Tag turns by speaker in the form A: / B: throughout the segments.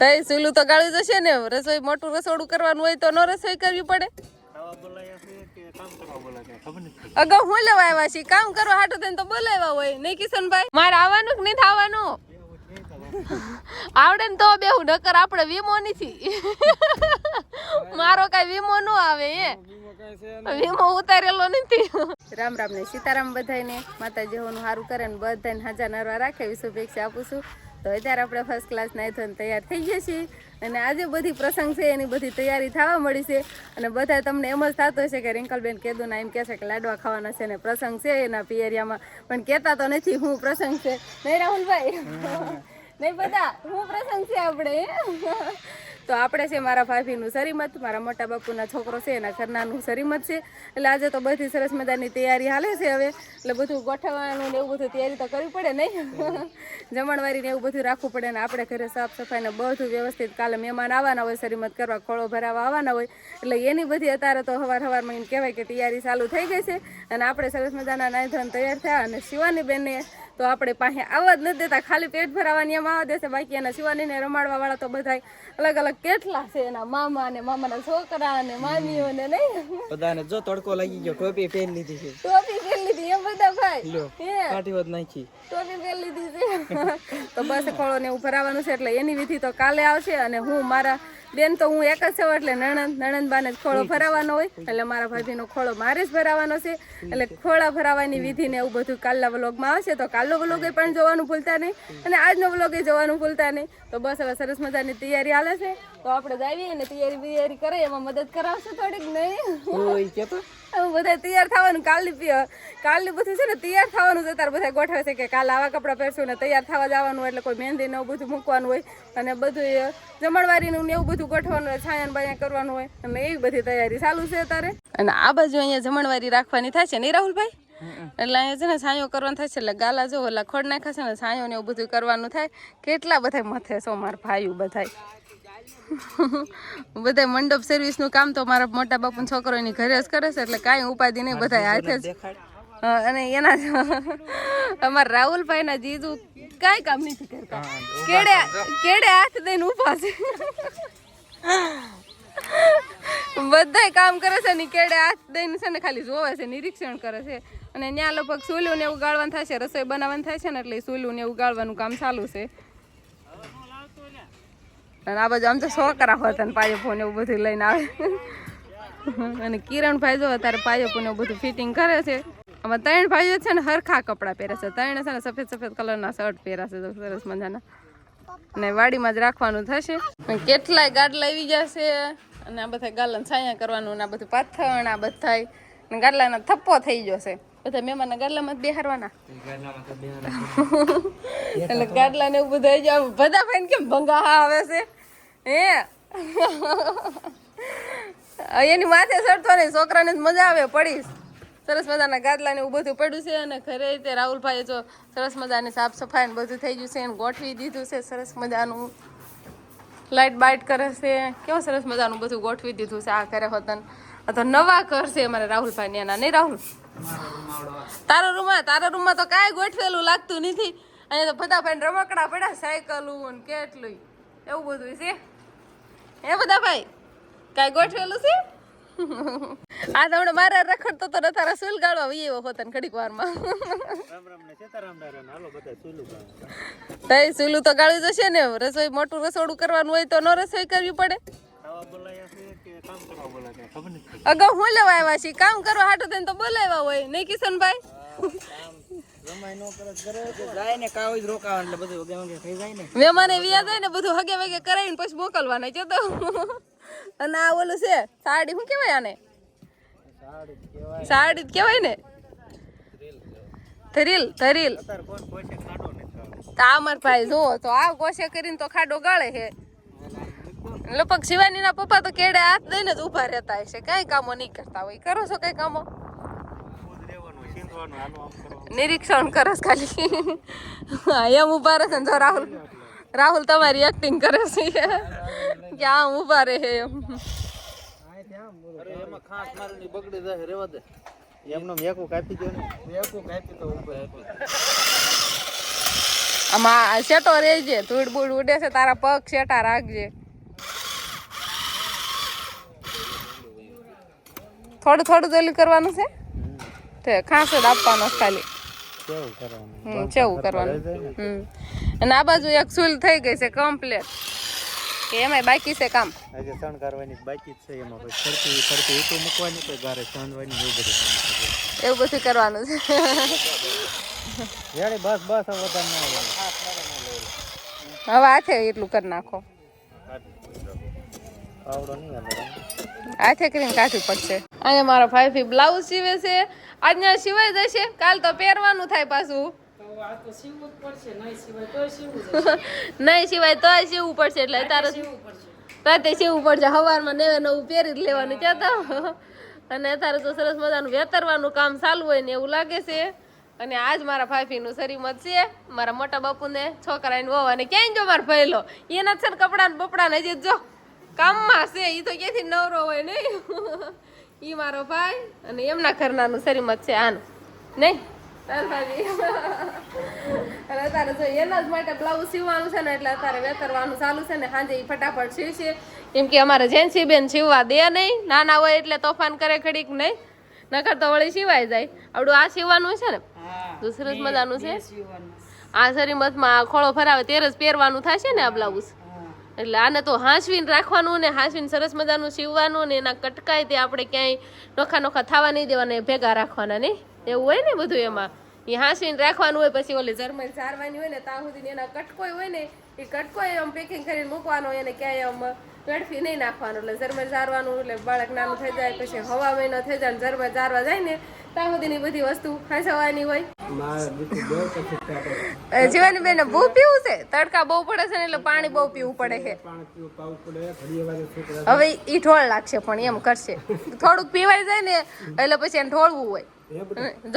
A: તઈ સુલું તો ગાળી જશે ને. રસોઈ મોટું રસોડું કરવાનું હોય તો નો રસોઈ કરવી પડે. અગાઉ હું લેવા આવ્યા છીએ? કામ કરવા હાટું થઈને તો બોલાવ્યા હોય. નહીં કિશનભાઈ? મારે આવવાનું કે નહીં થવાનું? આવડે ને તો બેહું, નકર આપણે વીમો નથી. મારો કઈ વીમો નો આવે એ વીમો ઉતારેલો નથી. રામ રામ ને સીતારામ બધાને માતાજી હોનું સારું કરે ને બધાને હાજર નરવા રાખે. શુભેચ્છા આપું છું. તો અત્યારે આપણે ફર્સ્ટ ક્લાસ નાઈ થઈને તૈયાર થઈ ગયા છીએ અને આજે બધી પ્રસંગ છે એની બધી તૈયારી થવા મળી છે. અને બધા તમને એમ જ થતું હશે કે રિંકલબેન કીધું ના એમ કહેશે કે લાડવા ખાવાના છે ને પ્રસંગ છે એના પિયરિયામાં. પણ કહેતા તો નથી હું પ્રસંગ છે. નહીં રાહુલભાઈ? નહીં બધા? હું પ્રસંગ છે આપણે. તો આપણે છે મારા ભાભીનું સરીમત, મારા મોટા બાપુના છોકરો છે, એના ઘરનાનું સરીમત છે. એટલે આજે તો બધી સરસ મજાની તૈયારી હાલે છે હવે. એટલે બધું ગોઠવવાનું ને એવું બધું તૈયારી તો કરવી પડે નહીં. જમણવારી ને એવું બધું રાખવું પડે ને આપણે ઘરે સાફ સફાઈ ને બધું વ્યવસ્થિત. કાલે મહેમાન આવવાના હોય, સરીમત કરવા, ખોળો ભરાવા આવવાના હોય. એટલે એની બધી અત્યારે તો હવાર હવારમાં એમ કહેવાય કે તૈયારી ચાલુ થઈ ગઈ છે. અને આપણે સરસ મજાના નાયધન તૈયાર થયા અને શિવાની બેનને તો આપણે પાસે આવવા જ નથી દેતા. ખાલી પેટ ભરાવાની એમ આવવા દેશે. બાકી એના શિવાનીને રમાડવા વાળા તો બધા અલગ અલગ કેટલા છે. એના મામા ને મામાના છોકરા ને મામીઓ ને નહીં.
B: બધાને જો તડકો લાગી ગયો ટોપી પહેરી લીધી છે.
A: ટોપી પહેરી લીધી એમ બધા ભાઈ.
B: વાત નાખી.
A: ટોપી પહેરી લીધી છે. તો બસ ખોળો ને એવું ભરાવાનું છે. એટલે એની વિધિ તો કાલે આવશે અને હું મારા બેન તો હું એક જ છું, એટલે નણંદ, નણંદબાને જ ખોળો ભરાવાનો હોય. એટલે મારા ભાભીનો ખોળો મારે જ ભરાવાનો છે. એટલે ખોળા ભરાવાની વિધિ ને એવું બધું કાલના વ્લોગમાં આવશે, તો કાલનો વ્લોગ એ પણ જોવાનું ભૂલતા નહીં. અને આજનો વ્લોગ એ જોવાનું ભૂલતા નહીં. તો બસ હવે સરસ મજાની તૈયારી હાલે છે. તો આપણે જાવીએ ને તૈયારી બિયારી કરે એમાં મદદ કરાવશે થોડીક નહીં.
B: ઓય કેતો
A: બધા તૈયાર થવાનું કાલની કાલની બધું છે ને તૈયાર થવાનું છે તાર બધા ગોઠવે છે કે કાલ આવા કપડાં પહેરશું ને તૈયાર થવા જવાનું એટલે કોઈ મહેંદી ને બધું મૂકવાનું હોય અને બધું એ જમણવારીનું ને એવું બધું ગોઠવાનું હોય છાયણ બાયા કરવાનું હોય. અને એવી બધી તૈયારી ચાલુ છે તારે અને આ બાજુ અહીંયા જમણવારી રાખવાની થાય છે નહીં રાહુલભાઈ? એટલે અહીંયા છે ને છાંયો કરવાનું થાય છે એટલે ગાલા જો ઓલા ખોડ નાખે છે ને છાંયો ને એવું બધું કરવાનું થાય. કેટલા બધા મથે છો મારા ભાઈઓ બધાય. બધા મંડપ સર્વિસનું કામ તો મારા મોટા બાપુ છોકરો એની ઘરે જ કરે છે એટલે કાંઈ ઉપાધિ નહીં બધા હાથે જ. અને એના અમારા રાહુલભાઈ ના જીજુ કાંઈ કામ નથી કરતા. કેડે કેડે હાથ દઈને ઊભા છે. બધાય કામ કરે છે ને કેડે હાથ દઈને છે ને ખાલી જોવે છે નિરીક્ષણ કરે છે. અને ત્યાં લગભગ સૂલું ને ઉગાડવાનું થાય છે રસોઈ બનાવવાનું થાય છે ને એટલે સૂલું ને ઉગાડવાનું કામ ચાલુ છે. અને આ બાજુ આમ તો છોકરા હોય અને પાયો ફોન એવું બધું લઈને આવે. અને કિરણભાઈ જો અત્યારે પાયો ફોન એવું બધું ફિટિંગ કરે છે. આમાં ત્રણ ભાઈઓ છે ને હરખા કપડાં પહેરે છે. ત્રણ છે ને સફેદ સફેદ કલરના શર્ટ પહેર્યા છે. તો સરસ મજાના. ને વાડીમાં જ રાખવાનું થશે. કેટલાય ગાડલા આવી જશે અને આ બધા ગાલા છાયા કરવાનું ને આ બધું પાથણ આ બધાય. ને ગાડલાના થપ્પો થઈ જશે બધા મહેમાનના ગાડલામાં જ બેહારવાના. એટલે ગાડલા ને એવું બધું આવી જાય બધા ભાઈ કેમ ભંગા આવે છે? હે? એની માથે ચડતો નહીં, છોકરાને મજા આવે, પડીશ. સરસ મજાના ગાદલા ને એવું બધું પડ્યું છે અને ઘરે તે રાહુલભાઈએ જો સરસ મજાની સાફ સફાઈ ને બધું થઈ ગયું છે, એને ગોઠવી દીધું છે, સરસ મજાનું. લાઇટ બાઇટ કરે છે. કેવું સરસ મજાનું બધું ગોઠવી દીધું છે આ ઘરે હોતન. આ તો નવા ઘર છે અમારે રાહુલભાઈ એના, નહીં રાહુલ? તારા રૂમમાં તારા રૂમમાં તો કાંઈ ગોઠવેલું લાગતું નથી. અહીંયા તો બધા ભાઈ રમકડા પડ્યા, સાયકલું ને કેટલું એવું બધું છે. હે બધા ભાઈ કાંઈ ગોઠવેલું છે? આ તો હમણાં મારા રખડતો તો ને તારા સુલ ગાળવા વહી એવો ઘડીક વારમાં.
C: રામ ને સુલું ગામ
A: તઈ સુલું તો ગાળી જશે ને રસોઈ મોટું રસોડું કરવાનું હોય તો નો રસોઈ કરવી પડે. અગાઉ હું લેવા આવ્યા છીએ? કામ કરવા હાટું થઈને તો બોલાવ્યા હોય. નહીં કિશનભાઈ?
B: રમાય નો કરત કરે તો જાય ને કાવ જ રોકાવા એટલે બધું વગે વગે થઈ જાય ને.
A: મહેમાને વ્યા જાય ને બધું હગે વગે કરાવીને પછી મોકલવાના છે તો. અને આ ઓલું છે સાડી શું કહેવાય આને? સાડી જ કહેવાય ને. થરીલ થરીલ.
C: અત્યારે ખાડો નથી ખાવા
A: તો આ માર ભાઈ જુઓ તો આ કોશે કરીને તો ખાડો ગાળે છે. લગભગ શિવાની ના પપ્પા તો કેડે હાથ દઈને જ ઊભા રહેતા હશે કઈ કામો નહીં કરતા હોય. કરો છો કઈ કામો
C: ખુદ રહેવાનું સીંધવાનું હાલો આમ કરવાનું
A: નિરીક્ષણ કરસ ખાલી. એમ ઊભા રહે છે ને જો રાહુલ રાહુલ તમારી એક્ટિંગ કરે છે. કે આમ ઊભા રહે છે એમ.
C: અરે એમાં ખાસ મારું ની બગડી જાય રેવા દે. એમનો મેકું કાપી દો ને.
B: મેકું કાપી તો ઉપર
A: આમાં શેટો રહેજે ધૂળ બૂળ ઉડે છે તારા પગ શેટા રાખજે. થોડું થોડું જોલી કરવાનું છે? તે ખાસ જ આપવાનો ખાલી.
C: કેવું કરવાનું?
A: હમ ચેવું કરવાનું? હમ. અને આ બાજુ એક સુલ થઈ ગઈ છે કમ્પ્લીટ કે એમાંય બાકી છે કામ.
C: આજે શણગારવાની બાકી જ છે. એમાં પછી ફરતી ફરતી ઈટું મૂકવાની કોઈ ગારે સાંધવાની એવું બધું
A: એવું બધું કરવાનું છે.
C: યાર બસ બસ હવે વધારે
A: હવે આ છે એટલું કરી નાખો. હાથે કરીને કાઢવું પડશે? અને મારા ભાઈ બ્લાઉઝ સીવે છે. આજના સિવાય જશે. કાલ તો પહેરવાનું થાય પાછું. નહીં સિવાય તોય સીવવું પડશે. એટલે તારે રાતે સીવવું પડશે. સવારમાં નેવે નવું પહેરી જ લેવાનું ત્યાં અને અત્યારે તો સરસ મજાનું વેતરવાનું કામ ચાલુ હોય ને એવું લાગે છે. અને આજ મારા ભાભીનું શરીમત છે. મારા મોટા બાપુને છોકરાને વહુ અને ક્યાંય જો મારા ભયલો એના છે ને કપડાં ને બપડા ને હજી જો. કામમાં છે એ તો ક્યાંથી નવરો હોય નહીં ઈ મારો ભાઈ અને એમના ઘરનાનું શરીમત છે આનું. નહીં? તાર અને અત્યારે જો એના જ માટે બ્લાઉઝ સીવવાનું છે ને એટલે અત્યારે વેતરવાનું ચાલુ છે ને સાંજે એ ફટાફટ સીવશે. કેમ કે અમારે જેન્સી બેન સીવવા દે નહીં નાના હોય એટલે તોફાન કરે ઘડીક નહીં? નકર તો વળી સીવાઈ જાય. આવડું આ સીવવાનું છે ને? તો જ મજાનું છે? આ શરીમતમાં આ ખોળો ફરાવે ત્યારે જ પહેરવાનું થશે ને આ બ્લાઉઝ એટલે આને તો હાંસવીને રાખવાનું ને હાંસવીને સરસ મજાનું સીવવાનું ને એના કટકાય તે આપણે ક્યાંય નોખા નોખા થવા નહીં દેવાના, એ ભેગા રાખવાના નહીં. એવું હોય ને બધું એમાં. એ હાંસવીને રાખવાનું હોય, પછી ઓલી જર્મન સારવાની હોય ને, ત્યાં સુધી એના કટકોય હોય ને એ કટકો આમ પેકિંગ કરીને મૂકવાનો એને ક્યાંય આમ વેડફી નહીં નાખવાનું. એટલે ઝરમર સારવાનું એટલે બાળક નાનું થઈ જાય પછી હવા મહિનો થઈ જાય ઝરમર જર્મન જાય ને ત્યાં સુધીની બધી વસ્તુ હાંસવાની હોય. જીવાની બેન બહુ પીવું છે. તડકા બહુ પડે છે ને એટલે પાણી બહુ પીવું પડે છે. હવે ઈ ઢોળ લાગશે પણ એમ કરશે. થોડુંક પીવાય જાય ને એટલે પછી એને ઢોળવું હોય.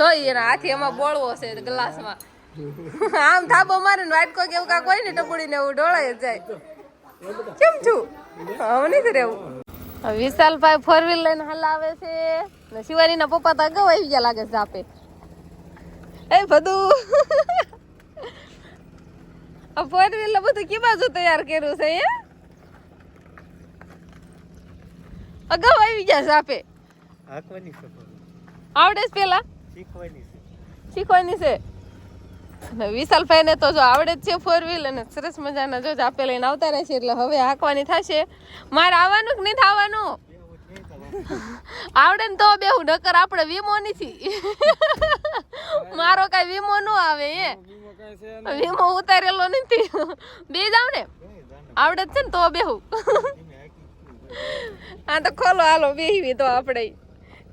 A: જોઈએ એના હાથી એમાં બોળવો છે ગ્લાસમાં આમ થાબો મારે ને વાટકો કેવું કાક હોય ને ટપુડીને એવું ઢોળાય જાય. કેમ છું? હવે નથી રહેવું. હવે વિશાલભાઈ ફોર વ્હીલ લઈને હલાવે છે ને શિવાનીના પપ્પા તો અગાઉ આવી ગયા લાગે છે આપે. એ બધું આ ફોર વ્હીલ બધું કી બાજુ તૈયાર કર્યું છે એ અગાઉ આવી ગયા છે આપે. આવડે છે પેલા?
C: શીખવાની છે.
A: શીખવાની છે. અને વિશાલભાઈ ને તો જો આવડે જ છે ફોર વ્હીલ અને સરસ મજાના જો આપે લઈને આવતા રહે એટલે હવે હાંકવાની થશે. મારે આવવાનું કે નહીં થવાનું? આવડે ને તો બેહું નકર આપણે વીમો નથી. મારો કઈ વીમો નો આવે એ. વીમો ઉતારેલો નથી. બે જાવ ને આવડે છે ને તો બેહું આ તો ખોલો, હાલો બેહવી તો આપણે.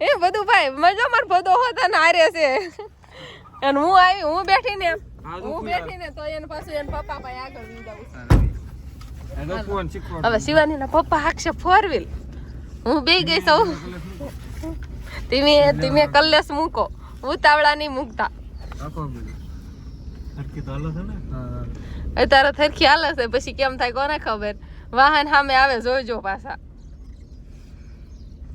A: એ બધું ભાઈ મજો માર બધો હોતા ને હારે છે. અને હું આવી હું બેઠી ને હું બેઠી ને તો એને પાછું એને પપ્પા પાસે આગળ જાઉં છું. હવે શિવાની ના પપ્પા હાકશે ફોર વ્હીલ હું બે ગઈ સૌ ધીમે ધીમે કલ્લેસ મૂકો. ઉતાવળા નહીં મૂકતા.
C: હરખી તો હાલે છે ને?
A: અત્યારે થરખી હાલે છે. પછી કેમ થાય કોને ખબર? વાહન સામે આવે જોજો પાછા
C: એટલે એમ તો આવડે છે હો.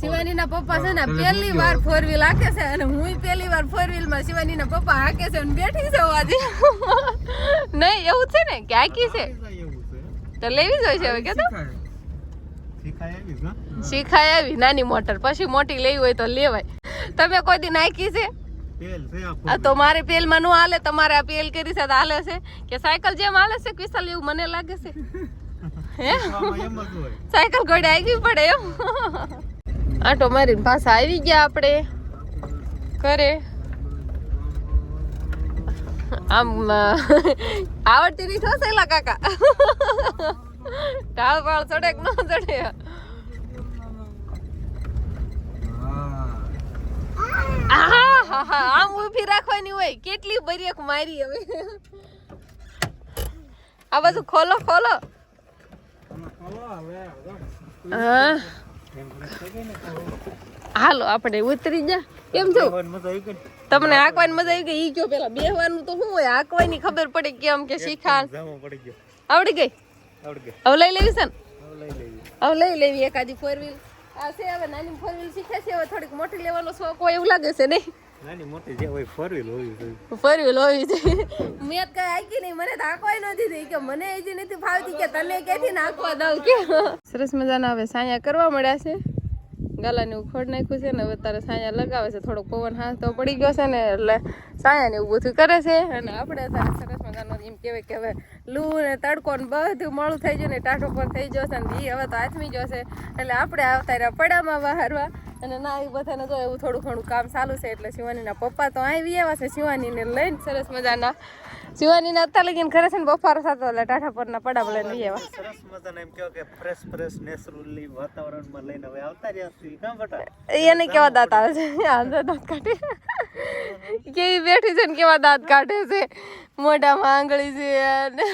A: શિવાની ના પપ્પા છે ને પહેલી વાર ફોર વ્હીલ હાકે છે અને હું પહેલી વાર ફોર વ્હીલમાં શિવાની ના પપ્પા હાકે છે અને બેઠી છે આજે નહીં એવું છે ને કે હાકી છે? તો લેવી જ હોય છે હવે કે તો
C: શીખાય.
A: આવી નાની મોટર. પછી મોટી લેવી હોય તો લેવાય. તમે કોઈ દી નાખી છે? તો મારે પેલમાં નું હાલે તમારે આ પેલ કરી છે તો હાલે છે. કે સાયકલ જેમ હાલે છે ક્વિસલ એવું મને લાગે છે. હે? સાયકલ ઘોડે આવી પડે એમ. આટો મારીને પાછા આવી ગયા આપણે. ઘરે. આમ આવડતી નહીં થશેલા કાકા. ઢાળ પાળ ચડે કે ન ચડે? આમ ઊભી રાખવાની હોય. કેટલી બરિયક મારી હવે. આ બાજુ ખોલો ખોલો. હા. હાલો, આપણે ઉતરી જા. કેમ છો? તમને આંકવાની મજા આવી ગઈ? ઈ કયો પેલા બેહવાનું તો શું હોય? આંકવાની ખબર પડે કેમ કે શીખાણ. આવડી ગઈ? હવે લઈ લેવી છે ને?
C: હવે લઈ લેવી,
A: એકાદી ફોર વ્હીલ આ છે હવે, નાની ફોર વ્હીલ શીખે છે, હવે થોડીક મોટી લેવાનો શોખ હોય એવું લાગે છે નહીં
C: નાની મોટી જે હોય ફોર વ્હીલ હોવી જોઈએ
A: ફર્યું લોવી છે. મેં કઈ હાકી નહીં મને તો નથી થઈ. કે મને એ નથી ફાવતી કે તને ક્યાંથી નાખવા દઉં કે? સરસ મજાના હવે સાયા કરવા મળ્યા છે. ગાલાને એવું ખોડ નાખ્યું છે ને હવે તારે સાયા લગાવે છે. થોડોક પવન હાથ તો પડી ગયો છે ને એટલે સાયા ને એવું બધું કરે છે. અને આપણે સરસ મજાનો એમ કહેવાય કે હવે લૂ ને તડકો ને બધું મોડું થઈ ગયું ને ટાઢો પર થઈ જશે ને એ હવે તો આથમી જશે એટલે આપણે આવતા રહ્યા પડામાં બહારવા અને ના એ બધાને તો એવું થોડું ઘણું કામ ચાલુ છે એટલે શિવાનીના પપ્પા તો આવી આવ્યા છે શિવાનીને લઈને. સરસ મજાના. શિવાની અત્યારે લગીને ખરે છે ને બફારો થતો એટલે ટાઢા પરના પડા લઈને લઈ આવ્યા
C: સરસ મજાના એમ કહો કે ફ્રેશ ફ્રેશ નેચરલી વાતાવરણમાં લઈને હવે આવતા રહ્યા છે કામ બટા?
A: એને કેવા દાંત આવે છે? આંધો દાંત કાઢે. કેવી બેઠી છે ને કેવા દાંત કાઢે છે? મોઢામાં આંગળી છે અને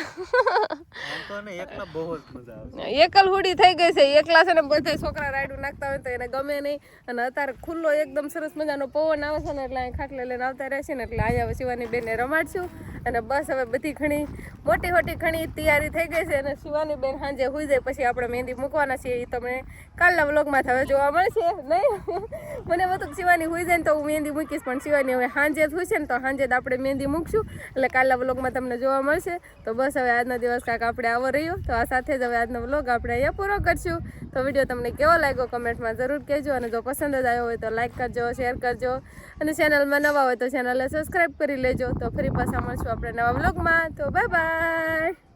C: એકલા બહુ મજા આવે
A: એકલ હુડી થઈ ગઈ છે. એકલા છે ને બધા છોકરા રાયડું નાખતા હોય તો એને ગમે નહીં. અને અત્યારે ખુલ્લો એકદમ સરસ મજાનો પવન આવે છે ને એટલે અહીં ખાટલે લઈને આવતા રહેશે ને એટલે અહીંયા શિવાની બેનને રમાડશું. અને બસ હવે બધી ઘણી મોટી મોટી ઘણી તૈયારી થઈ ગઈ છે અને શિવાની બેન સાંજે હોઈ જાય પછી આપણે મહેંદી મૂકવાના છીએ એ તમને કાલના વ્લોગમાં હવે જોવા મળશે. નહીં? મને બધું શિવાની હોઈ જાય ને તો હું મહેંદી મૂકીશ, પણ શિવાની હવે સાંજે જ હોય ને તો સાંજે જ આપણે મહેંદી મૂકશું. એટલે કાલના વ્લોગમાં તમને જોવા મળશે. તો બસ હવે આજનો દિવસ કાંક આપણે આવો રહ્યો. તો આ સાથે જ હવે આજનો વ્લોગ આપણે અહીંયા પૂરો કરશું. તો વીડિયો તમને કેવો લાગ્યો કમેન્ટમાં જરૂર કહેજો અને જો પસંદ જ આવ્યો હોય તો લાઇક કરજો, શેર કરજો. અને ચેનલમાં નવા હોય તો ચેનલને સબસ્ક્રાઈબ કરી લેજો. તો ફરી પાછા મળશું આપણે નવા બ્લોગમાં તો બાય બાય.